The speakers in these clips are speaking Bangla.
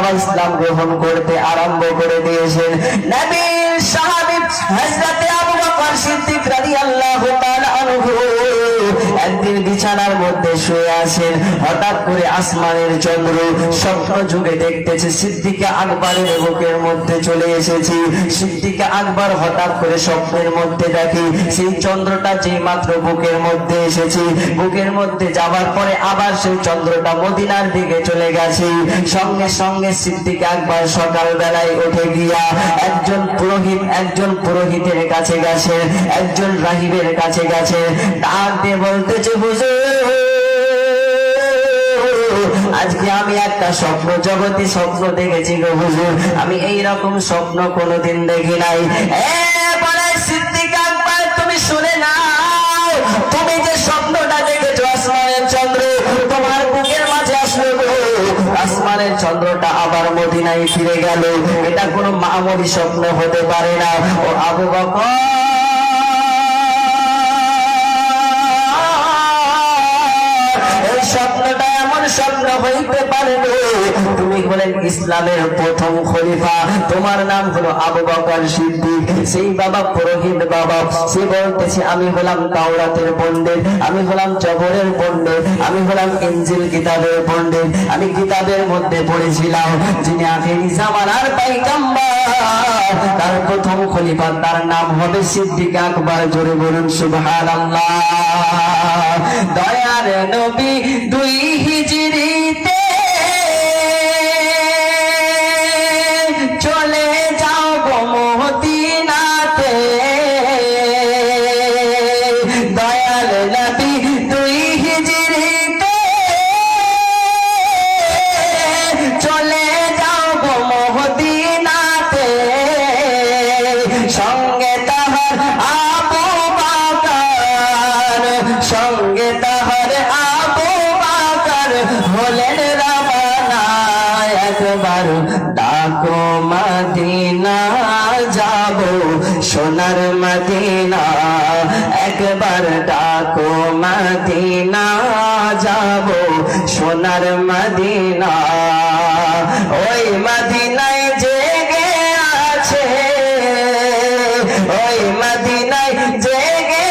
বাবা ইসলাম গ্রহণ করতে আরম্ভ করে দিয়েছেন। নবীর সাহাবী হযরতে আবু বকর সিদ্দিক তাআলা আনহু একদিন বিছানার মধ্যে শুয়ে আছেন। হঠাৎ করে আসমানের চন্দ্র স্বপ্ন যুগে দেখতেছে সিদ্দিকে আকবরের বুকের মধ্যে চলে এসেছি। সিদ্দিকে আকবর হঠাৎ করে স্বপ্নের মধ্যে দেখি, সেই চন্দ্রটা যে মাত্র বুকের মধ্যে এসেছি। বুকের মধ্যে যাবার পরে আবার সেই চন্দ্রটা মদিনার দিকে চলে গেছে। সঙ্গে সঙ্গে সিদ্দিকে আকবর সকাল বেলায় উঠে গিয়া একজন পুরোহিত, একজন পুরোহিতের কাছে গেছে। একজন রাহিবের কাছে গেছে। ডাক দিয়ে বলতেছে আজকে আমি একটা স্বপ্ন, জগতে স্বপ্ন দেখেছি গো হুজুর। আমি এই রকম স্বপ্ন কোনোদিন দেখি নাই। তুমি শুনে তুমি যে স্বপ্নটা দেখেছ আসমানের চন্দ্র, তোমার বুকের মাঝে আসলো আসমানের চন্দ্রটা আবার মদিনায় ফিরে গেল। এটা কোনো মামুলি স্বপ্ন হতে পারে না। ও আবু বকর হইতে পারে না। তুমি হলেন ইসলামের প্রথম খলিফা। তোমার নাম হলো আবু বকর সিদ্দিক। সেই বাবা পুরোহিত বাবা। সে বলতেছে, আমি হলাম তাওরাতের পণ্ডিত, আমি হলাম জবরের পণ্ডিত, আমি হলাম ইনজিল কিতাবের পণ্ডিত। আমি কিতাবের মধ্যে পড়েছিলাম, যিনি আখেরি জামানার পাইকাম্বার তার প্রথম খলিফা, তার নাম হবে সিদ্দিক আকবর। জোরে বলুন, সুবহানাল্লাহ। দয়ার নবী দুই হিজরিতে ডাকো মদিনা, যাব সোনার মদিনা। ওই মদিনায় জেগে আছে, ওই মদিনায় জেগে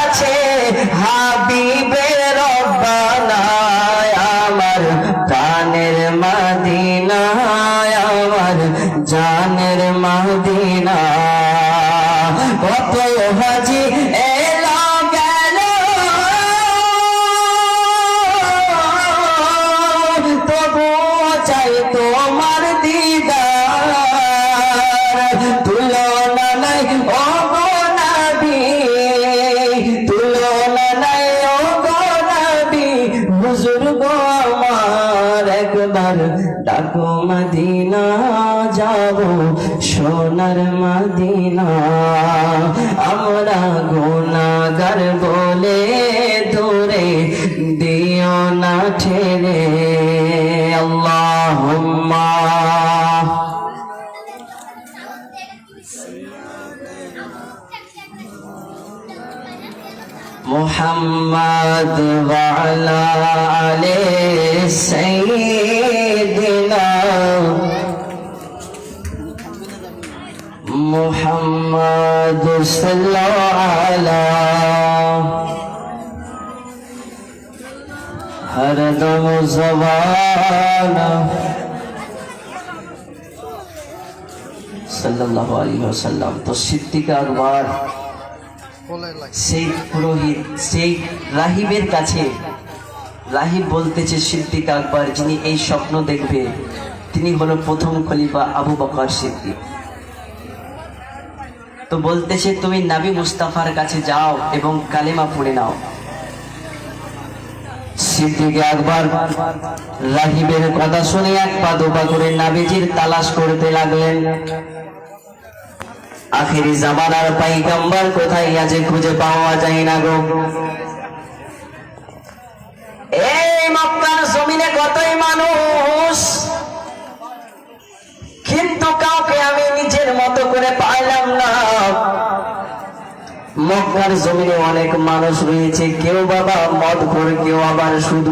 আছে হাবিবে রব্বানা, আমার প্রাণের মদিনা, আমার জানের মদিনা। কত হাজি হুজুর গো আমার একবার। ডাকো মদিনা, যাব সোনার মদিনা। আমরা গুনাগার বলে দূরে দিও না ঠেলে। আল্লাহুম্মা। محمد وعلى آل سيدنا محمد صلى الله هر دم زبانا صلى الله عليه وسلم. تو صدیق اکبر সেই পুরোহিত, সেই রাহিবের কাছে, রাহিব বলতেছে সিদ্দিক আকবর, যিনি এই স্বপ্ন দেখবে, তিনি হলো প্রথম খলিফা আবু বকর সিদ্দিক। তো বলতেছে তুমি নাবি মুস্তাফার কাছে যাও এবং কালেমা পড়ে নাও। রাহিবের কথা শুনে এক পা দুপা করে নাবিজির তালাশ করতে লাগলেন। আখেরি জামানার পাইগাম্বার কোথায় আছে খুঁজে পাওয়া যায় না গো? এই মক্কার জমিনে কতই মানুষ? কিন্তু কাউকে আমি নিজের মতো করে পাইলাম না। মক্কার জমিনে অনেক মানুষ রয়েছে, কেউ বাবা মদ করে কেউ আবার সুদ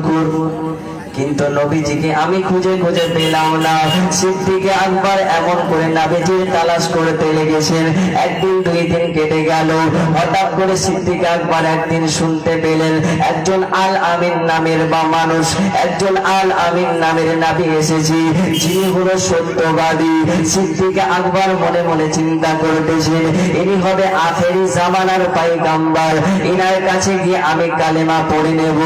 কিন্তু নবীজিকে আমি খুঁজে খুঁজে পেলাম না। সিদ্দিকে আকবর এমন করে নবীজির তালাশ করতে লেগেছেন একদিন, দুই দিন কেটে গেল। হঠাৎ করে সিদ্দিক আকবর একদিন শুনতে পেলেন। একজন আল আমিন নামের বা মানুষ, একজন আল আমিন নামের নাবি এসেছি। যিনি হলো সত্যবাদী। সিদ্দিক আকবর মনে মনে চিন্তা করতেছেন, ইনি হবে আখেরি জামানার পাইগাম্বার। ইনার কাছে গিয়ে আমি কালেমা পড়ে নেব।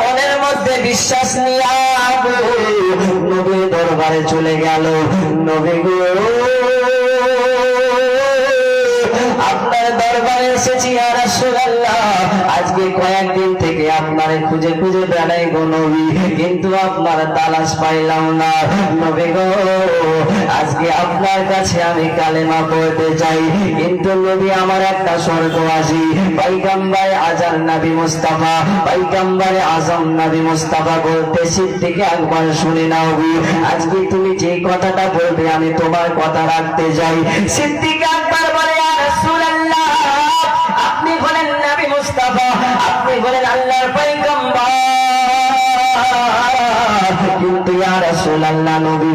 মনের মধ্যে বিশ্বাস নিয়ে নবীর দরবারে চলে গেল। নবী গো এসেছি আর আজকে কয়েকদিন থেকে আপনার খুঁজে খুঁজে বেড়াই গো কিন্তু আপনার তালাশ পাইলাম না। আজকে আপনার কাছে আমি কালেমা পড়তে চাই, কিন্তু নবী আমার একটা স্বর্গ আসি। পাইগাম্বার আজান নবী মুস্তাফা পাইগাম্বারে আজম নবী মুস্তাফা বলতে সিদ্দিকে একবার শুনে নাও আজকে তুমি যে কথাটা বলবে, আমি তোমার কথা রাখতে চাই। সিদ্দিক ইয়া রাসূলুল্লাহ নবী